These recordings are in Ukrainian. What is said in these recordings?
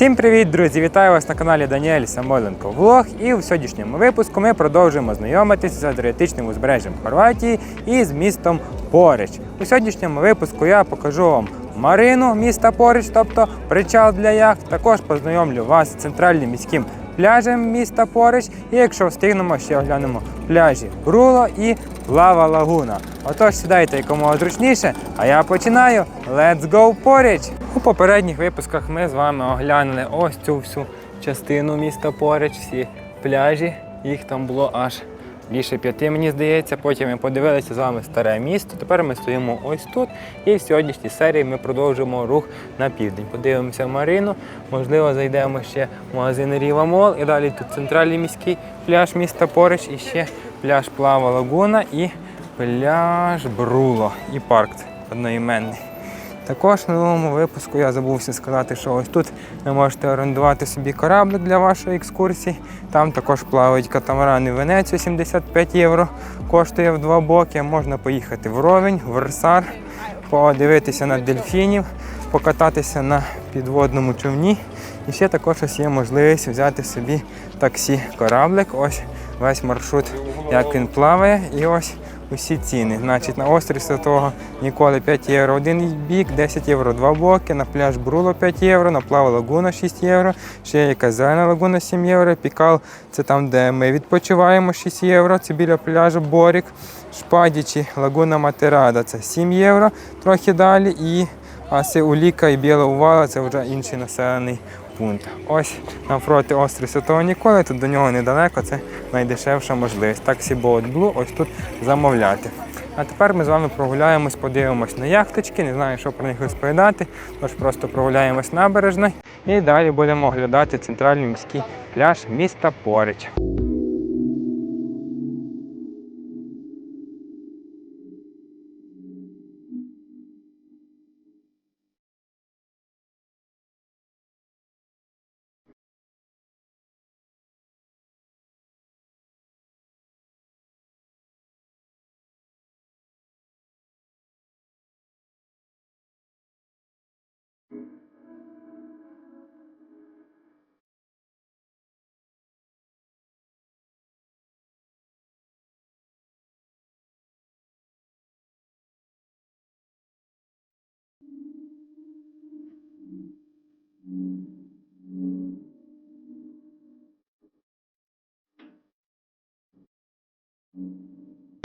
Всім привіт, друзі! Вітаю вас на каналі Даніель Самойленко Влог. І в сьогоднішньому випуску ми продовжуємо знайомитися з Адріатичним узбережжям Хорватії і з містом Порич. У сьогоднішньому випуску я покажу вам марину міста Порич, тобто причал для яхт. Також познайомлю вас з центральним міським пляжем міста Порич. І якщо встигнемо, ще оглянемо пляжі Бруло і Лава Лагуна. Отож, сідайте якомога зручніше, а я починаю. Let's go Порич! У попередніх випусках ми з вами оглянули ось цю всю частину міста поруч, всі пляжі. Їх там було аж більше п'яти, мені здається. Потім ми подивилися з вами старе місто. Тепер ми стоїмо ось тут. І в сьогоднішній серії ми продовжимо рух на південь. Подивимося Марину, можливо, зайдемо ще в магазин Ріва Мол. І далі тут центральний міський пляж міста Порич, і ще пляж Плава Лагуна і пляж Бруло і парк одноіменний. Також в новому випуску я забувся сказати, що ось тут ви можете орендувати собі кораблик для вашої екскурсії. Там також плавають катамарани Венецію 75 євро. Коштує в два боки. Можна поїхати в Ровень, в Версар, подивитися на дельфінів, покататися на підводному човні. І ще також ось є можливість взяти собі таксі кораблик. Ось весь маршрут, як він плаває. І ось усі ціни. Значить, на острів Святого Ніколи 5 євро один бік, 10 євро два боки, на пляж Бруло 5 євро, на плава лагуна 6 євро, ще є якась лагуна 7 євро, пікал це там, де ми відпочиваємо 6 євро, це біля пляжу Борік, Шпадічі, лагуна Матерада це 7 євро, трохи далі. І Аси Уліка і Біла Увала це вже інший населений пункт. Ось навпроти острів Святого Ніколи, тут до нього недалеко, це найдешевша можливість. Таксі Blue ось тут замовляти. А тепер ми з вами прогуляємось, подивимось на яхточки, не знаю, що про них розповідати, тож просто прогуляємось набережною і далі будемо оглядати центральний міський пляж міста Порич.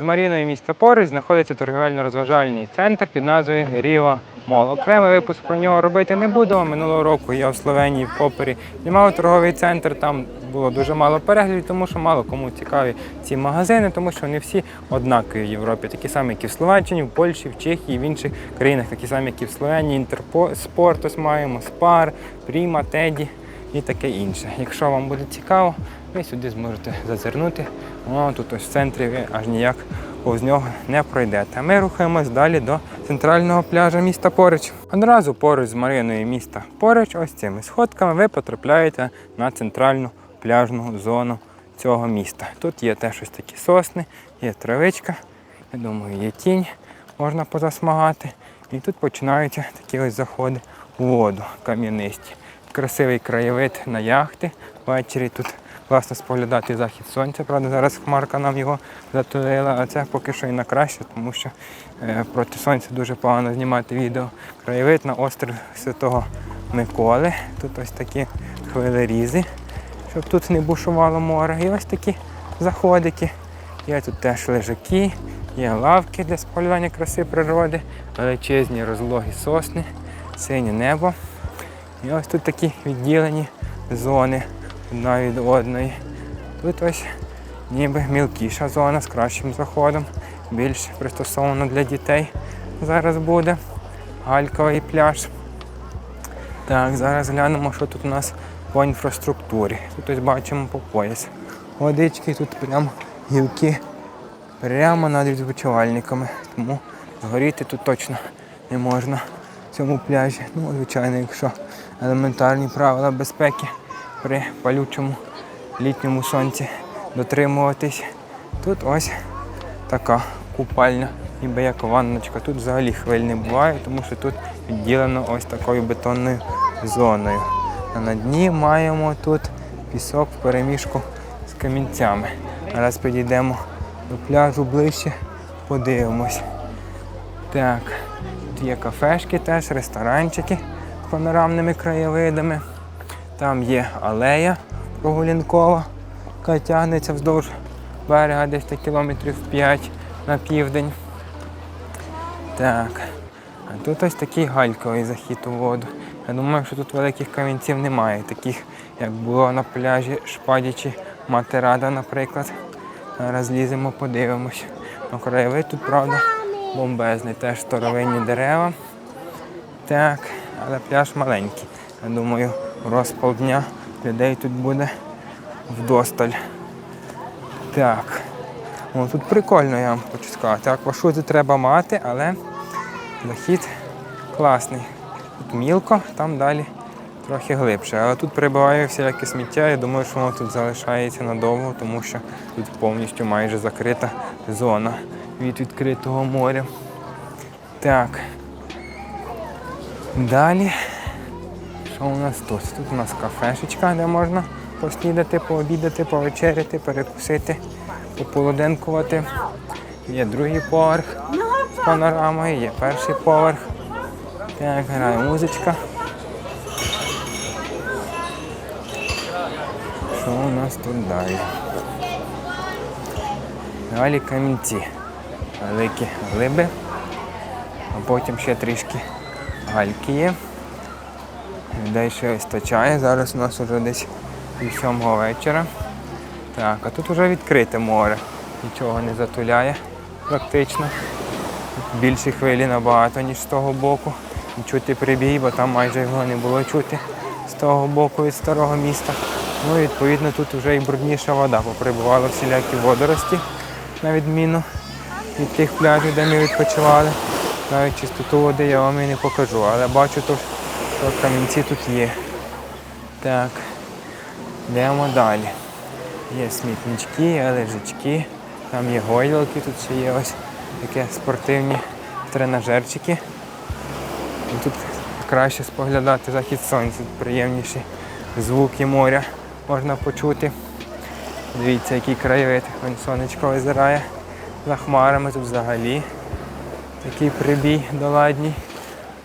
З Маріною міста Поруч знаходиться торгівельно-розважальний центр під назвою Ріва Мол. Окремий випуск про нього робити не буду. Минулого року я в Словенії в Попері знімав торговий центр. Там було дуже мало переглядів, тому що мало кому цікаві ці магазини, тому що вони всі однакові в Європі, такі самі, як і в Словаччині, в Польщі, в Чехії, в інших країнах, такі самі, як і в Словенії, Інтерспорт ось маємо, Спар, Пріма, Теді і таке інше. Якщо вам буде цікаво, ви сюди зможете зазирнути. О, тут ось в центрі ви аж ніяк повз нього не пройдете. А ми рухаємось далі до центрального пляжа міста Порич. Одразу поруч з мариною міста Порич, ось цими сходками, ви потрапляєте на центральну пляжну зону цього міста. Тут є теж ось такі сосни, є травичка, я думаю, є тінь, можна позасмагати. І тут починаються такі ось заходи у воду кам'янисті. Красивий краєвид на яхти. Ввечері тут класно споглядати захід сонця. Правда, зараз хмарка нам його затулила, а це поки що і на краще, тому що е, проти сонця дуже погано знімати відео. Краєвид на острів Святого Миколи. Тут ось такі хвилерізи, щоб тут не бушувало море. І ось такі заходики. Є тут теж лежаки, є лавки для споглядання краси природи, величезні розлогі сосни, синє небо. І ось тут такі відділені зони одна від одної. Тут ось ніби мілкіша зона з кращим заходом, більш пристосована для дітей. Зараз буде гальковий пляж. Так, зараз глянемо, що тут у нас по інфраструктурі. Тут ось бачимо по пояс. Водички, тут прямо гілки прямо над відпочивальниками. Тому згоріти тут точно не можна в цьому пляжі. Ну, звичайно, якщо елементарні правила безпеки при палючому літньому сонці дотримуватись. Тут ось така купальня, ніби як ванночка. Тут взагалі хвиль не буває, тому що тут відділено ось такою бетонною зоною. А на дні маємо тут пісок в переміжку з камінцями. Зараз підійдемо до пляжу ближче, подивимось. Так, тут є кафешки теж, ресторанчики з панорамними краєвидами. Там є алея прогулянкова, яка тягнеться вздовж берега десь так кілометрів 5 на південь. Так. А тут ось такий гальковий захід у воду. Я думаю, що тут великих камінців немає, таких, як було на пляжі Шпадічі Матерада, наприклад. Зараз ліземо, подивимось. Ну, краєвид тут, правда, бомбезний, теж старовинні дерева. Так, але пляж маленький. Я думаю, розпал дня людей тут буде вдосталь. Так. О, тут прикольно, я вам хочу сказати. Аквашути треба мати, але захід класний. Мілко, там далі трохи глибше. Але тут прибуває всіляке сміття. Я думаю, що воно тут залишається надовго, тому що тут повністю майже закрита зона від відкритого моря. Так. Далі. Що у нас тут? Тут у нас кафешечка, де можна поснідати, пообідати, повечеряти, перекусити, пополуденкувати. Є другий поверх з панорамою, є перший поверх. Так, грає музичка. Що у нас тут далі? Далі камінці. Великі глиби, а потім ще трішки гальки є. Людей ще вистачає. Зараз у нас вже десь пів сьомого вечора. Так, а тут вже відкрите море. Нічого не затуляє практично. Більші хвилі набагато, ніж з того боку. Чути прибій, бо там майже його не було чути з того боку від старого міста. Ну, і відповідно, тут вже і брудніша вода, поприбували всілякі водорості, на відміну від тих пляжів, де ми відпочивали. Навіть чистоту води я вам і не покажу, але бачу, то, що камінці тут є. Так, йдемо далі. Є смітнички, є лежачки, там є гойдалки, тут ще є ось такі спортивні тренажерчики. Тут краще споглядати захід сонця, приємніші звуки моря можна почути. Дивіться, який краєвид, Вон сонечко визирає за хмарами, тут взагалі такий прибій доладній.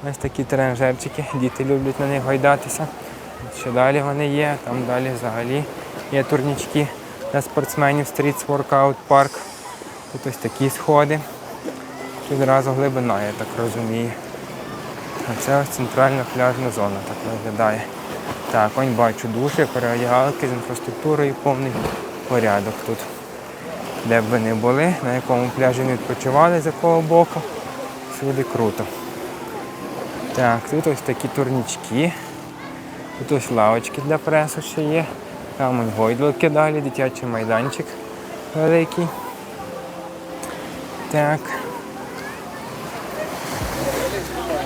Ось такі тренажерчики, діти люблять на них гойдатися. Ще далі вони є, там далі взагалі є турнічки для спортсменів Street Workout Park. Тут ось такі сходи. Тут одразу глибина, я так розумію. А це ось центральна пляжна зона так виглядає. Так, ось бачу душі, переодягалки з інфраструктурою, повний порядок тут. Де б ви не були, на якому пляжі не відпочивали, з якого боку. Всюди круто. Так, тут ось такі турнічки. Тут ось лавочки для пресу ще є. Там ось гойдалки далі, дитячий майданчик великий. Так.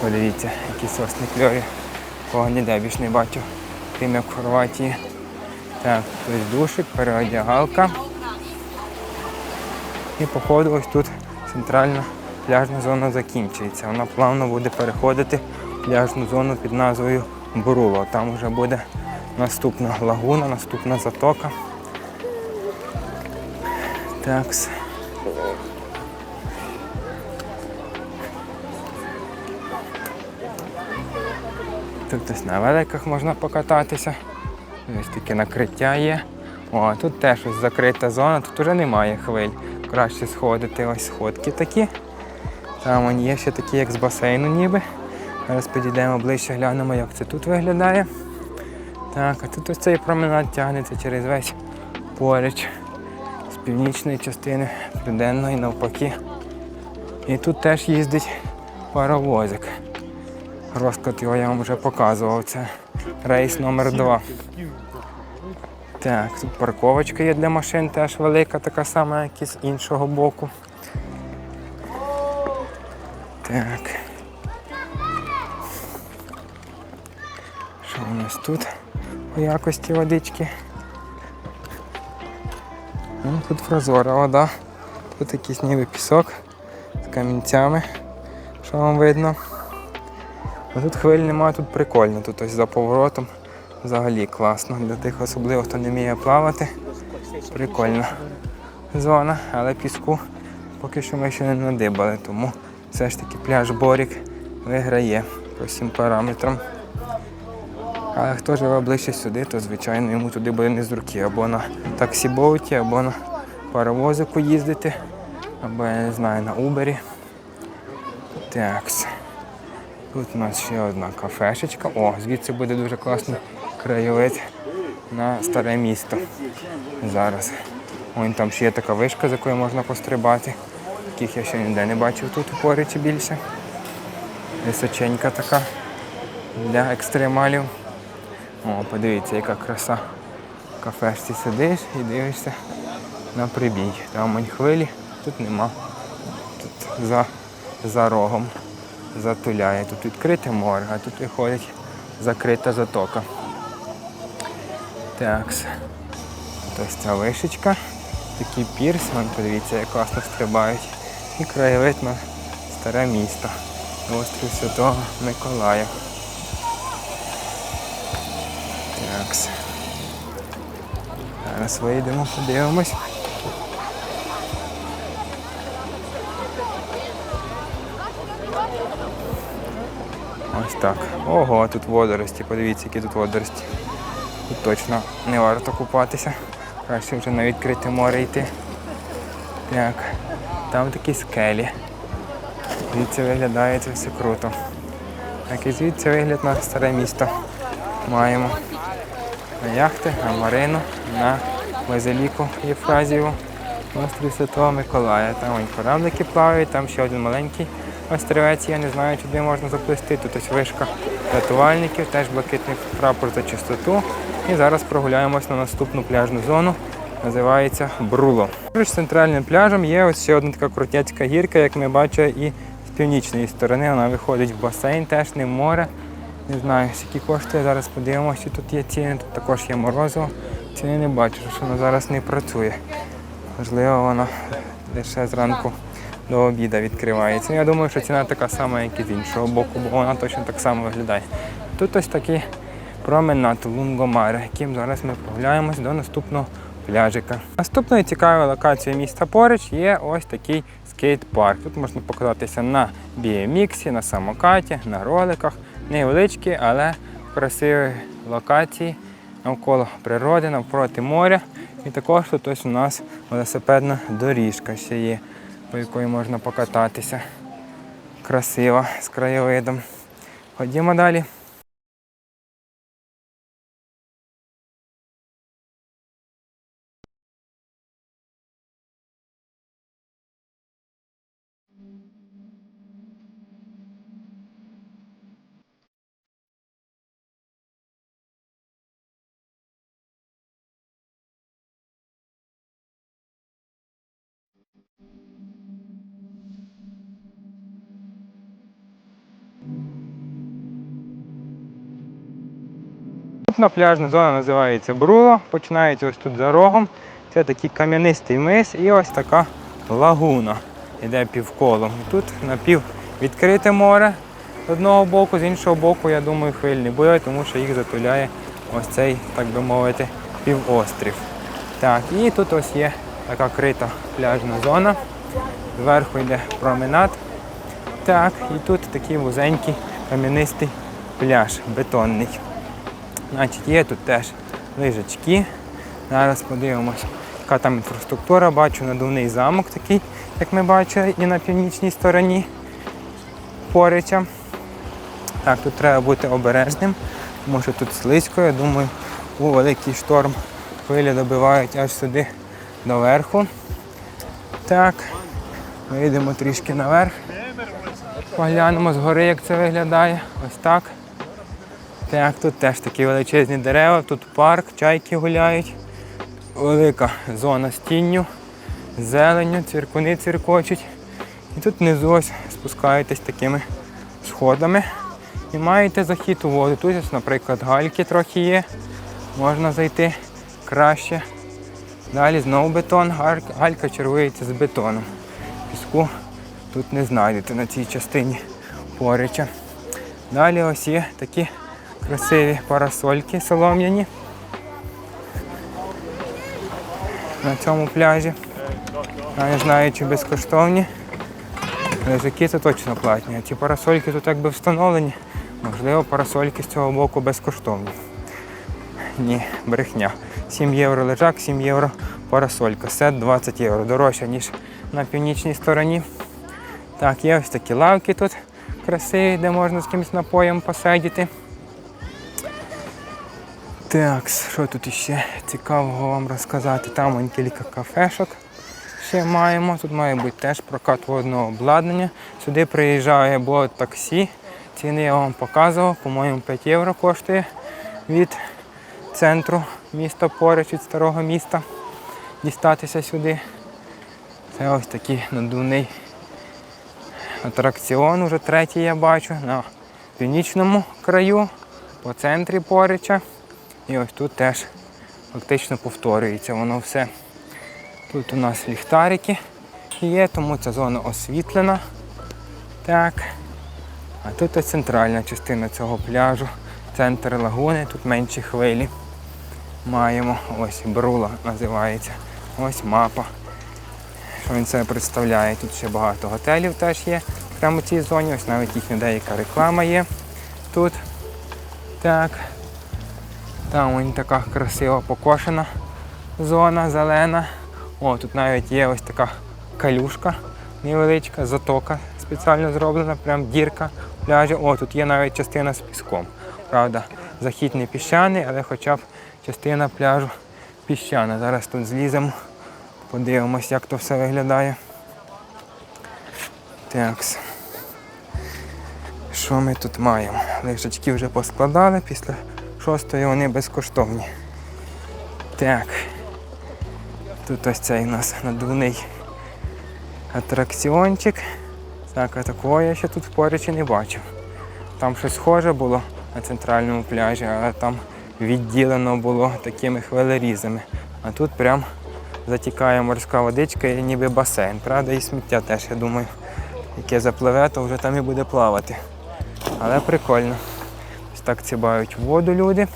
Подивіться, які сосни кльові. Кого ніде більш не бачу, крім як в Хорватії. Так, ось душик, переодягалка. І походу ось тут центральна пляжна зона закінчується. Вона плавно буде переходити в пляжну зону під назвою Буруло. Там вже буде наступна лагуна, наступна затока. Такс. Тут ось на великах можна покататися. Ось таке накриття є. О, тут теж ось закрита зона, тут вже немає хвиль. Краще сходити ось сходки такі. Там є ще такі, як з басейну ніби. Зараз підійдемо ближче, глянемо, як це тут виглядає. Так, а тут ось цей променад тягнеться через весь поруч з північної частини південної навпаки. І тут теж їздить паровозик. Розклад його я вам вже показував. Це рейс номер 2 Так, тут парковочка є для машин теж велика, така сама, як і з іншого боку. Так. Що у нас тут по якості водички? Ну, тут прозора вода. Тут якийсь ніби пісок з камінцями. Що вам видно? А тут хвиль немає, тут прикольно. Тут ось за поворотом Взагалі класно. Для тих особливо, хто не вміє плавати. Прикольна зона, але піску поки що ми ще не надибали, тому все ж таки пляж Борік виграє по всім параметрам. Але хто живе ближче сюди, то звичайно йому туди буде не з руки. Або на таксі-боуті, або на паровозику їздити, або я не знаю, на Убері. Так. Тут у нас ще одна кафешечка. О, звідси буде дуже класний краєвид на старе місто. Зараз. Вон там ще є така вишка, з якою можна пострибати. Таких я ще ніде не бачив тут у Поричі більше. Височенька така для екстремалів. О, подивіться, яка краса. В кафешці сидиш і дивишся на прибій. Там хвилі, тут нема. Тут за, за рогом затуляє. Тут відкрите море, а тут виходить закрита затока. Так. Ось ця вишечка. Такий пірс, вон подивіться, як класно стрибають. І краєвид на старе місто. Острів Святого Миколая. Так. Зараз вийдемо, подивимось. Так. Ого, тут водорості. Подивіться, які тут водорості. Тут точно не варто купатися. Краще вже на відкрите море йти. Так, там такі скелі. Звідси виглядає це все круто. Так і звідси вигляд на старе місто. Маємо на яхти, на Марину, на Базиліку Єфразієву, острів Святого Миколая. Там ось кораблики плавають, там ще один маленький острівець, я не знаю, де можна заплисти. Тут ось вишка рятувальників, теж блакитний прапор за чистоту. І зараз прогуляємось на наступну пляжну зону. Називається Бруло. Поруч з центральним пляжем є ось ще одна така крутяцька гірка, як ми бачимо, і з північної сторони вона виходить в басейн, теж не в море. Не знаю, скільки коштує. Зараз подивимося, чи тут є ціни, тут також є морозиво. Ціни не бачу, що воно зараз не працює. Можливо, воно лише зранку до обіду відкривається. Ну, Я думаю, що ціна така сама, як і з іншого боку, бо вона точно так само виглядає. Тут ось такий променад Лунгомаре, яким зараз ми прогуляємось до наступного пляжика. Наступною цікавою локацією міста поруч є ось такий скейт-парк. Тут можна покататися на BMX, на самокаті, на роликах. Невеличкі, але красиві локації навколо природи, навпроти моря. І також тут ось у нас велосипедна доріжка ще є, по якої можна покататися. Красиво, з краєвидом. Ходімо далі. Наступна пляжна зона називається Бруло. Починається ось тут за рогом. Це такий кам'янистий мис і ось така лагуна. Іде півколом. Тут напів відкрите море з одного боку, з іншого боку, я думаю, хвиль не буде, тому що їх затуляє ось цей, так би мовити, півострів. Так, і тут ось є така крита пляжна зона. Зверху йде променад. Так, і тут такий вузенький кам'янистий пляж бетонний. Значить, є тут теж лижачки. Зараз подивимося, яка там інфраструктура. Бачу надувний замок такий, як ми бачили, і на північній стороні Порича. Так, тут треба бути обережним, тому що тут слизько, я думаю, у великий шторм хвилі добивають аж сюди доверху. Так, вийдемо трішки наверх. Поглянемо згори, як це виглядає. Ось так. Так, тут теж такі величезні дерева, тут парк, чайки гуляють. Велика зона з тінню, зеленню, цвіркуни цвіркочуть. І тут внизу ось спускаєтесь такими сходами і маєте захід у воду. Тут, ось, наприклад, гальки трохи є, можна зайти краще. Далі знову бетон, Галька- чергується з бетоном. Піску тут не знайдете на цій частині порича. Далі ось є такі Красиві парасольки солом'яні. На цьому пляжі. Я не знаю, чи безкоштовні. Лежаки це точно платні. Ті парасольки тут якби встановлені. Можливо, парасольки з цього боку безкоштовні. Ні, брехня. 7 євро лежак, 7 євро парасолька. Сет 20 євро. Дорожче, ніж на північній стороні. Так, є ось такі лавки тут красиві, де можна з кимось напоєм посидіти. Так, що тут іще цікавого вам розказати? Там вон кілька кафешок ще маємо. Тут має бути теж прокат водного обладнання. Сюди приїжджає бо таксі. Ціни я вам показував, по-моєму, 5 євро коштує від центру міста поруч від старого міста. Дістатися сюди. Це ось такий надувний атракціон, вже третій я бачу на північному краю, по центрі Порича. І ось тут теж фактично повторюється воно все. Тут у нас ліхтарики є, тому ця зона освітлена. Так. А тут ось центральна частина цього пляжу, центр лагуни, тут менші хвилі. Маємо ось брула називається. Ось мапа. Що він себе представляє? Тут ще багато готелів теж є прямо в цій зоні. Ось навіть їхня деяка реклама є тут. Так. Там ось така красива покошена зона, зелена. О, тут навіть є ось така калюшка невеличка, затока спеціально зроблена, прям дірка пляжі. О, тут є навіть частина з піском. Правда, захід не піщаний, але хоча б частина пляжу піщана. Зараз тут зліземо, подивимось, як то все виглядає. Такс. Що ми тут маємо? Лежачки вже поскладали, після шостої вони безкоштовні. Так. Тут ось цей у нас надувний атракціончик. Так, а такого я ще тут в Порічі не бачив. Там щось схоже було на центральному пляжі, але там відділено було такими хвилерізами. А тут прям затікає морська водичка і ніби басейн. Правда, і сміття теж, я думаю, яке запливе, то вже там і буде плавати. Але прикольно. Ось так цібають воду люди.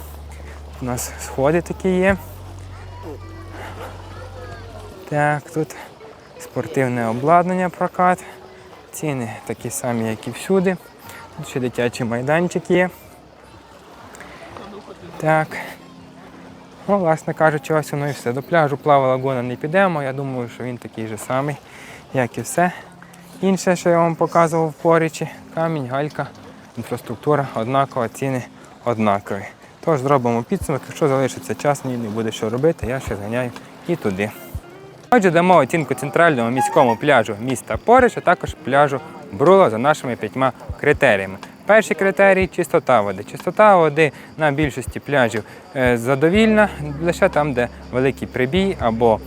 У нас сходи такі є. Так, тут спортивне обладнання прокат. Ціни такі самі, як і всюди. Тут ще дитячий майданчик є. Так. Ну, власне кажучи, ось воно і все. До пляжу плава лагуна не підемо. Я думаю, що він такий же самий, як і все. Інше, що я вам показував в порічі, камінь, галька, інфраструктура однакова, ціни однакові. Тож зробимо підсумок, якщо залишиться час, мені не буде що робити, я ще зганяю і туди. Отже, дамо оцінку центральному міському пляжу міста Порич, а також пляжу Брула за нашими п'ятьма критеріями. Перший критерій чистота води. Чистота води на більшості пляжів е, задовільна, лише там, де великий прибій або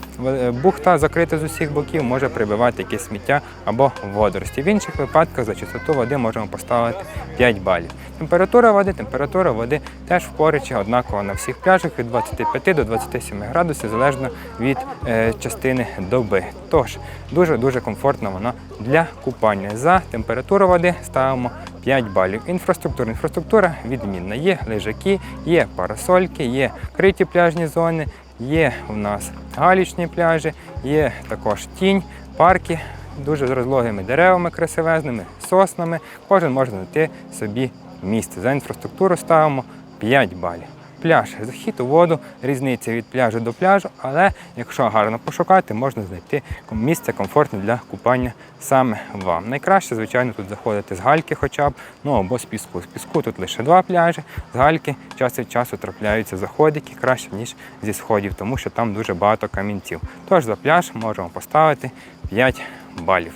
бухта закрита з усіх боків, може прибивати якесь сміття або водорості. В інших випадках за чистоту води можемо поставити 5 балів. Температура води, температура води теж в поричі однакова на всіх пляжах від 25 до 27 градусів, залежно від е, частини доби. Тож дуже-дуже комфортна вона для купання. За температуру води ставимо 5 балів. Інфраструктура. Інфраструктура відмінна. Є лежаки, є парасольки, є криті пляжні зони, є у нас галічні пляжі, є також тінь, парки. Дуже з розлогими деревами красивезними, соснами. Кожен може знайти собі місце. За інфраструктуру ставимо 5 балів. Пляж, захід у воду, різниця від пляжу до пляжу, але якщо гарно пошукати, можна знайти місце комфортне для купання саме вам. Найкраще, звичайно, тут заходити з гальки хоча б, ну або з піску. З піску тут лише два пляжі, з гальки час від часу трапляються заходики краще, ніж зі сходів, тому що там дуже багато камінців. Тож за пляж можемо поставити 5 балів.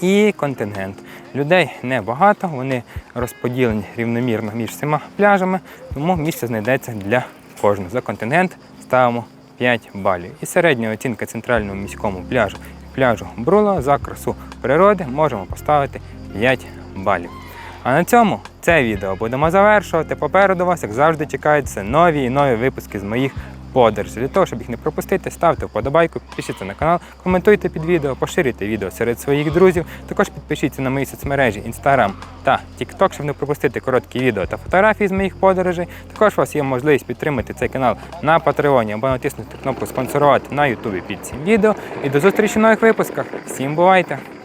І контингент. Людей небагато, вони розподілені рівномірно між всіма пляжами, тому місце знайдеться для кожного. За контингент ставимо 5 балів. І середня оцінка центральному міському пляжу пляжу Брула за красу природи можемо поставити 5 балів. А на цьому це відео будемо завершувати. Попереду вас, як завжди, чекаються нові і нові випуски з моїх подорожі. Для того, щоб їх не пропустити, ставте вподобайку, підпишіться на канал, коментуйте під відео, поширюйте відео серед своїх друзів. Також підпишіться на мої соцмережі Instagram та TikTok, щоб не пропустити короткі відео та фотографії з моїх подорожей. Також у вас є можливість підтримати цей канал на Патреоні або натиснути кнопку спонсорувати на Ютубі під цим відео. І до зустрічі в нових випусках. Всім бувайте!